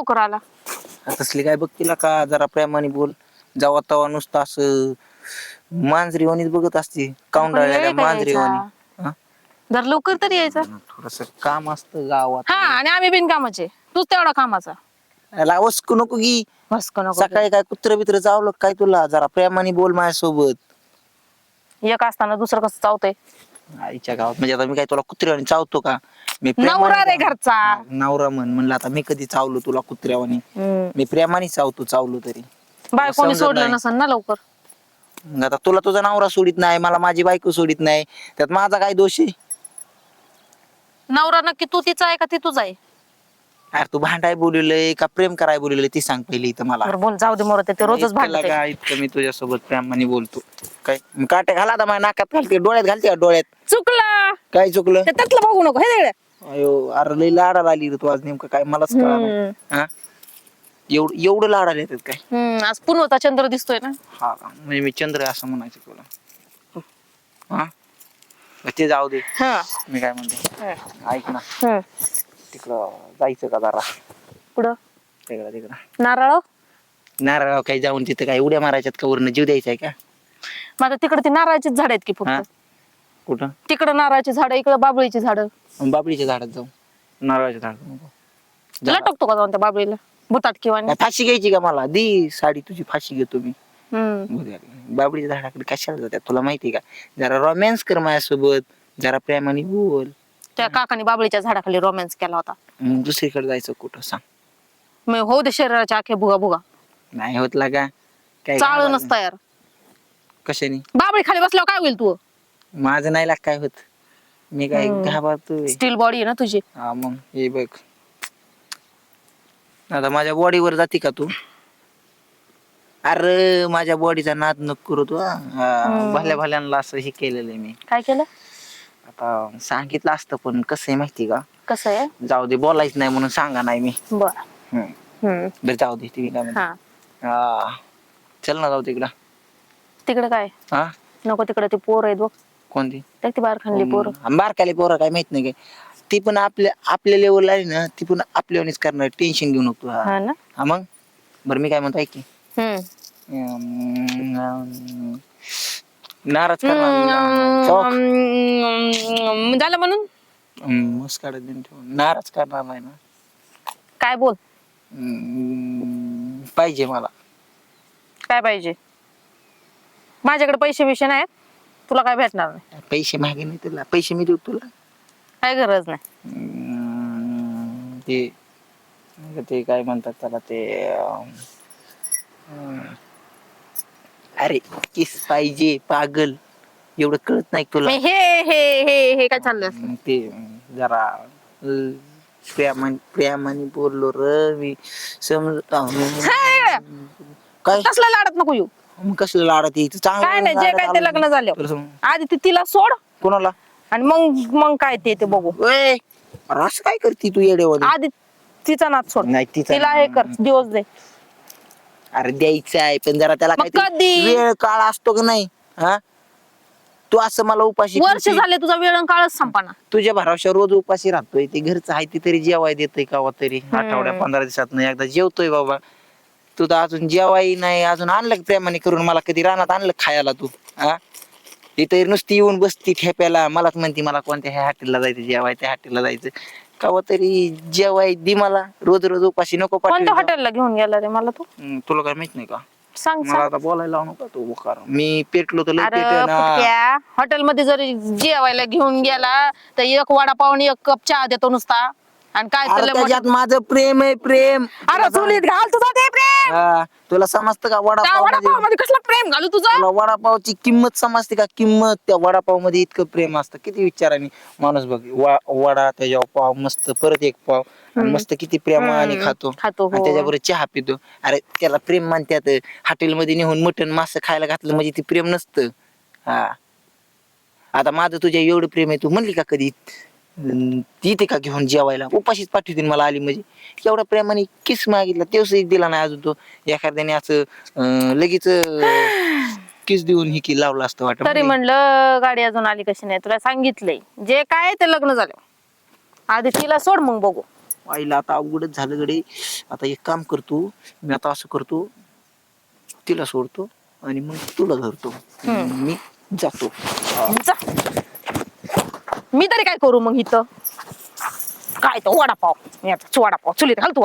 लवकर आला. तसली काय बघ तिला का जरा प्रेमाने बोल. जेव्हा तवा नुसतं असं मांजरी वाणीच बघत असते. वेळ मांजरी वाणी जर लवकर तरी यायचं. थोडस काम असतं गावात. हा आणि आम्ही बिनकामाचे. तूच तेवढा कामाचा. याला वसकू नको की. भस्क नको सकाळी काय कुत्र बित्र चावलं काय तुला? जरा प्रेमाने बोल माझ्यासोबत. एक असताना दुसरं कसं चावतंय? आईच्या गावात. म्हणजे आता मी काय तुला कुत्र्यावानी चावतो का? मी प्रेमाने- नवरा रे घरचा. नवरा म्हण म्हणलं आता मी कधी चावलो तुला कुत्र्यावानी हम्म. मी प्रेमाने चावतो चावलो तरी. बाय कोणी समजत सोडलं नाही. नसन ना लवकर? मग आता तुला तुझा नवरा सोडित नाही मला माझी बायको सोडित नाही. त्यात माझा काय दोष आहे? नवरा नक्की तू तिचा आहे का ती तुझा आहे? अरे तू भांडाय बोलवलंय का? प्रेम कराय बोलवलंय ती सांग पहिली इथं मला. बरं बोल जाऊ दे मोर ते रोजच इतकं भांडत लागा, इतकं मी तुझ्यासोबत प्रेमाने बोलतो. काय? काटे घाला आता माझ्या नाकात घालते डोळ्यात घालते का डोळ्यात. चुकला. काय चुकलं? ते त्यातलं बघू नको हे तिकडे अयो अरे लई लाडाला आली रे तू आज नेमकं काय मलाच कळलं हा? एवढं एवढं लाडाला येतात काय? हम्म आज पुनवता चंद्र दिसतोय ना. हा का? म्हणजे मी चंद्र आहे असं म्हणायचं तुला. हा? ते जाऊ दे. हा. मी काय म्हणतो? ऐक ना. तिकडं जायचं का जरा? पुढं? तिकडं तिकडं. नारळ नारळ काही जाऊन तिथं काय उड्या मारायच्यात का वरनं जीव द्यायचा आहे का? मग आता तिकडे ती नारळाचीच झाड आहेत की हा? फक्त कुठं? तिकडं नारळाची झाड इकडं बाबळीची झाड. मग बाबळीच्या झाडात जाऊ. नारळाच्या झाडात नको. झाडा- लटकतो का जाऊन त्या बाबळीला? भुतात किंवा काय फाशी घ्यायची का मला? दी साडी तुझी फाशी घेतो मी हम्म. बाबळीच्या झाडाकडे कशाला जातात? तुला माहिती का? जरा रोमॅन्स कर माझ्यासोबत. जरा प्रेमाने बोल. त्या काकाने बाबळीच्या झाडाखाली रोमॅन्स केला होता. मग दुसरीकडे जायचं कुठं सांग. मी होऊ दे शरीराच्या आखे भुगा भुगा. नाही होत लागा. काय चाळूनच तयार. कशाने? बाबळी खाली बसल्यावर काय होईल तू? माझं नाही लाग काय होत. मी काय. घाबरतोय. स्टील बॉडी आहे ना तुझी? हा मग हे बघ. आता माझ्या बॉडीवर जाते का तू? अरे माझ्या बॉडीचा नाद नको करू तू हा. हा, भल्या भल्यांना असं हे केलेलं आहे मी. काय केलं? आता सांगितलं असतं पण कसं आहे माहिती का? कसं आहे? जाऊ दे बोलायचं नाही म्हणून सांगा नाही मी. बर. हम्म. बरं जाऊ दे काय म्हणता? हा. हा. चल ना जाऊ तिकडं तिकडे काय? हा नको तिकडे ते पोर आहेत बघ. कोणती? देख ती बाहेर खाल्ली पोर. बारकाले पोरं काय माहीत नाही काय. ती पण आपल्या आपल्या लेवलला आहे ना ती पण आपल्यावानीच करणार टेन्शन घेऊ नको हा हा ना? हा मग? बरं मी काय म्हणतो ऐक की. हम्म. अं, नाराज करणार चौक. झालं म्हणून? हम्म, मुस्काड देऊन ठेव. नाराज करणार नाही ना. काय बोल? हम्म, पाहिजे मला. काय पाहिजे? माझ्याकडे पैसे बिशे नाहीत. तुला काय भेटणार नाही. पैसे मागे नाही तुला. पैसे मी देऊ तुला. काय गरज नाही. ते ते काय म्हणतात त्याला ते अं, अरे किस पाहिजे पागल. एवढं कळत नाही तुला. मी हे हे हे हे काय चाललंय असं? ते जरा अं, प्रेमाने प्रेमाने बोललो र मी समजत हे! काय? कसला लाडत नको येऊ. मग कसलं लाडत यायचं? चांगलं काय नाही जे काय ते लग्न. झालं. आधी ती तिला सोड. कोणाला? आणि मग मग काय ते ते बघू. अरे असं काय करते तू येडेवानी आधी तिचा नाच सोड. नाही तिचा तिला हे कर दिवस दे. अरे द्यायचं आहे पण जरा त्याला मग काहीतरी कधी? वेळ काळ असतो का नाही? हा? तू असं मला उपाशी वर्ष ठेवते. झाले तुझा वेळ काळच संपाना. तुझ्या भरावशा रोज उपाशी राहतोय. ते घरचं आहे ते तरी जेवाय देतोय कावा तरी. आठवड्या पंधरा दिवसात नाही एकदा जेवतोय बाबा. तू तर अजून जेवाय नाही अजून आणलं का प्रेमाने करून मला कधी रानात आणलं का खायला तू हा इथे नुसती येऊन बसती ठेप्याला मलाच म्हणती मला कोणत्या ह्या हॉटेलला जायचं जेवाय त्या हॉटेलला जायचं. कावा तरी जेवाय दे मला. रोज रोज उपाशी नको कोणत्या पाठवू हॉटेलला घेऊन गेला रे मला तू? तुला काय माहीत नाही का? सांग मला सांग. आता बोलायला लावू नका तू बुकार मी पेटलो तर लय अरे पेटन, हा. फुटक्या. हॉटेल मध्ये जरी जेवायला घेऊन गेला तर एक वडापाव आणि एक कप चहा देतो नुसता. आणि काय अरे त्याच्यात माझं प्रेम आहे प्रेम. अरे चुलीत घाल तुझा ते प्रेम. हा, तुला समजतं का त्या वडापावमध्ये कसला प्रेम घालू तुझा? तुला वडापावची किंमत समजते का? किंमत त्या वडापावमध्ये इतकं प्रेम असतं. किती विचाराने माणूस बघ वा- वडा त्याच्यावर पाव मस्त परत एक पाव. आणि मस्त किती प्रेमाने हम्म, खातो. खातो, आणि हो. त्याच्याबरोबर चहा पितो. अरे त्याला प्रेम म्हणतात हॉटेलमध्ये नेऊन मटन मास खायला घातलं म्हणजे ती प्रेम नसतं. हा. आता माझं तुझ्या एवढं प्रेम आहे तू म्हणली का कधी अं, ती ते का घेऊन जेवायला? उपाशीच पाठवतील मला आली म्हणजे. एवढ्या प्रेमाने किस मागितला? तेवस दिला नाही अजून तो. एखाद्याने असं अं, लगेच किस देऊन ही की लावलं असतं वाटत. तरी म्हणलं गाडी अजून आली कशी नाही? तुला सांगितलंय. जे काय ते लग्न झालं. आधी तिला सोड मग बघू. आईला आता अवघडच झालं गडे. आता एक काम करतो. मी आता असं करतो. तिला सोडतो आणि मग तुला धरतो. मी जातो. जा. मी तरी काय करू मग इथं काय तो वडापाव याचा वडापाव चुलीत घाल तू